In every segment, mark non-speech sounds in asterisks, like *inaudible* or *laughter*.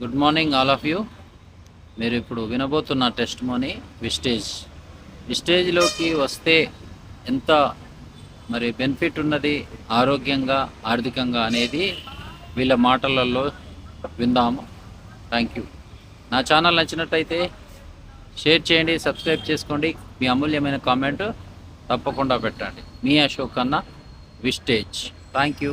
Good morning all of you మీరు ఇప్పుడు వినబోతున్న టెస్ట్ మోని విస్టేజ్ విస్టేజ్లోకి వస్తే ఎంత మరి బెనిఫిట్ ఉన్నది ఆరోగ్యంగా ఆర్థికంగా అనేది వీళ్ళ మాటలలో విందాము. థ్యాంక్ యూ నా ఛానల్ నచ్చినట్టయితే షేర్ చేయండి సబ్స్క్రైబ్ చేసుకోండి. మీ అమూల్యమైన కామెంట్ తప్పకుండా పెట్టండి. మీ అశోక్ అన్న విస్టేజ్ థ్యాంక్ యూ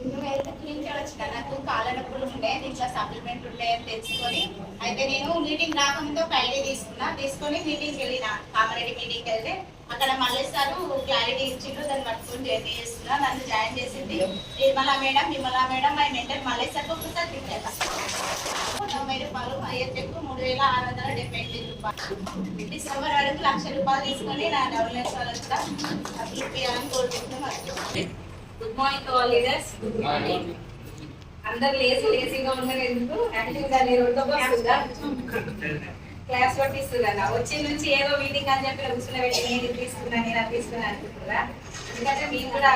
నేను హెల్త్ క్లినిక్ వచ్చిన నాకు కాళ్ళ నొప్పులు ఉండే దీంట్లో సప్లిమెంట్ ఉండే అని తెలుసుకొని అయితే నేను మీటింగ్ రాకముందు ఒక ఐడి తీసుకున్నా. తీసుకొని మీటింగ్కి వెళ్ళిన కామారెడ్డి మీటింగ్కి వెళ్తే అక్కడ మళ్ళీ సార్ క్లారిటీ ఇచ్చిండ్రు దాన్ని పట్టుకొని జర్నీ చేస్తున్నా నన్ను జాయిన్ చేసింది Nirmala madam Nirmala madam my mentor మళ్ళీ సార్ ఒకసారి తిట్టాక తొంభై రూపాయలు మూడు వేల ఆరు వందల డెబ్బై ఎనిమిది రూపాయలు డిసెంబర్ వరకు లక్ష రూపాయలు తీసుకొని నా డెవలప్ వాళ్ళు కూడా అప్లై చేయాలని కోరుకుంటున్నాను. Good morning to all leaders good morning అందరు లేచి లేచిగా ఉన్నారు ఎందుకు? యాక్టివ్గా నేను క్లాస్ పట్టిస్తున్నా వచ్చి నుంచి ఏదో మీటింగ్ అని చెప్పి కూర్చుని పెట్టి నేను తీసుకున్నా నేను అది తీసుకున్నా ఎందుకంటే మీరు కూడా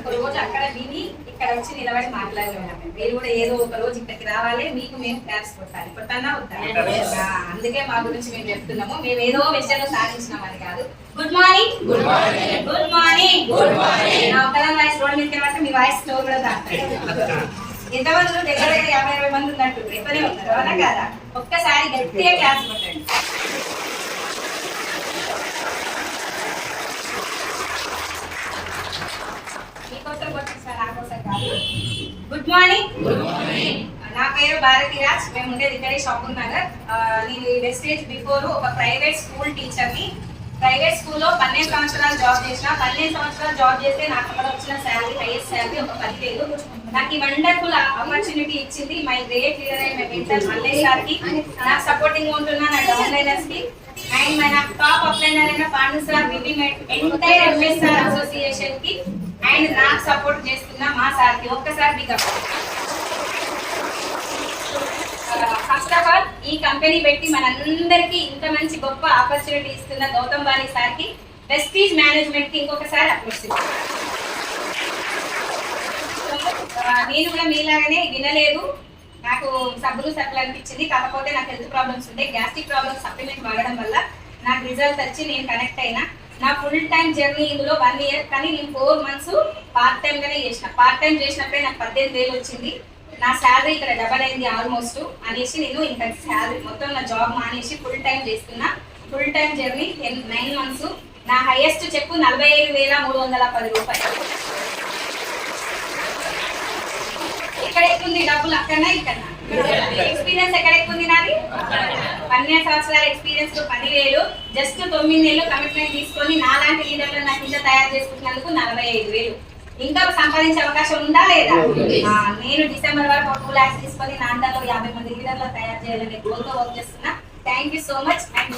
ఒక రోజు అక్కడ విని ఇక్కడ వచ్చి నిలబడి మాట్లాడలేము మీరు కూడా ఏదో ఒక రోజు ఇక్కడికి రావాలి మీకు మేము క్లాస్ కొట్టాలి. కొట్టన్నా వద్దా? అందుకే మా గురించి మేము చెప్తున్నాము. మేము ఏదో విషయంలో సాధించినాం అని కాదు. Good morning good morning good morning good morning నా ఒక్కదాని వాయిస్ రోడ్ మీద మీ వాయిస్ స్టోర్ కూడా దాటాలి *laughs* ఎంతమంది దగ్గర యాభై అరవై మంది ఉన్నట్టు ఎక్కువనే ఉన్నారు అవునా కదా? ఒక్కసారి గట్టిగా క్లాస్ కొట్టండి. గుడ్ మార్నింగ్ నా పేరు భారతి రాజ్ మేము ఉండేది ఇక్కడే షాపింగ్ నగర్ నేను వెస్టేజ్ బిఫోర్ ఒక ప్రైవేట్ స్కూల్ టీచర్ని ప్రైవేట్ స్కూల్లో పన్నెండు సంవత్సరాలు జాబ్ చేసిన పన్నెండు సంవత్సరాలు జాబ్ చేస్తే నాకు అక్కడ వచ్చిన శాలరీ హైయెస్ట్ శాలరీ ఒక పదివేలు. నాకు ఈ వండర్ఫుల్ ఆపర్చునిటీ ఇచ్చింది మై గ్రేట్ లీడర్ అయిన మెంటర్ మల్లేష్ గారికి. నాకు సపోర్టింగ్ ఉంటున్న నా డౌన్లైనర్స్కి. అండ్ మన టాప్ అప్లైనర్ అయిన పాండు సార్ వివి ఎంటైర్ ఎంఎస్ఆర్ అసోసియేషన్కి. అండ్ నాకు సపోర్ట్ చేస్తున్న మా సార్కి. ఒక్కసారి మీకు ఫస్ట్ ఆఫ్ ఆల్ ఈ కంపెనీ పెట్టి మనందరికీ ఇంత మంచి గొప్ప ఆపర్చునిటీ ఇస్తున్న గౌతమ్ బాలి సార్కి మేనేజ్మెంట్కి మేనేజ్మెంట్కి ఇంకొకసారి అప్రోచ్ నేను కూడా మీలాగానే వినలేదు. నాకు సబ్బులు సబ్బులు అనిపించింది. కాకపోతే నాకు హెల్త్ ప్రాబ్లమ్స్ ఉండే. గ్యాస్ట్రిక్ ప్రాబ్లమ్స్ సప్లిమెంట్ వాడడం వల్ల నాకు రిజల్ట్ వచ్చి నేను కనెక్ట్ అయినా. నా ఫుల్ టైం జర్నీ ఇందులో వన్ ఇయర్ కానీ నేను ఫోర్ మంత్స్ పార్ట్ టైం గానే చేసిన. పార్ట్ టైం చేసినప్పుడే నాకు పద్దెనిమిది వేలు వచ్చింది. నా శాలరీ ఇక్కడ డబల్ అయింది ఆల్మోస్ట్ అనేసి నేను ఇంకా శాలరీ మొత్తం నా జాబ్ మానేసి ఫుల్ టైం చేస్తున్నా. Full time journey nine months నా హైయెస్ట్ చెప్పు నలభై ఐదు వేల మూడు వందల పది రూపాయలు. ఎక్కడ ఎక్కుంది డబ్బులు? అక్కడనా ఇక్కడ ఎక్స్పీరియన్స్ ఎక్కడ ఎక్కుంది నాది? పన్నెండు సంవత్సరాల ఎక్స్పీరియన్స్ పదివేలు. జస్ట్ తొమ్మిది నెలలు కమిట్మెంట్ తీసుకొని నాలాంటి లీడర్లు నా కింద తయారు చేసుకుంటున్నందుకు నలభై ఐదు వేలు. ఇంకా సంపాదించే అవకాశం ఉందా లేదా? నేను డిసెంబర్ వరకు టూ ల్యాక్స్ తీసుకొని నాందాలో యాభై మంది లీడర్లు తయారు చేయాలని గోల్తో వర్క్ చేస్తున్నా. Thank you so much and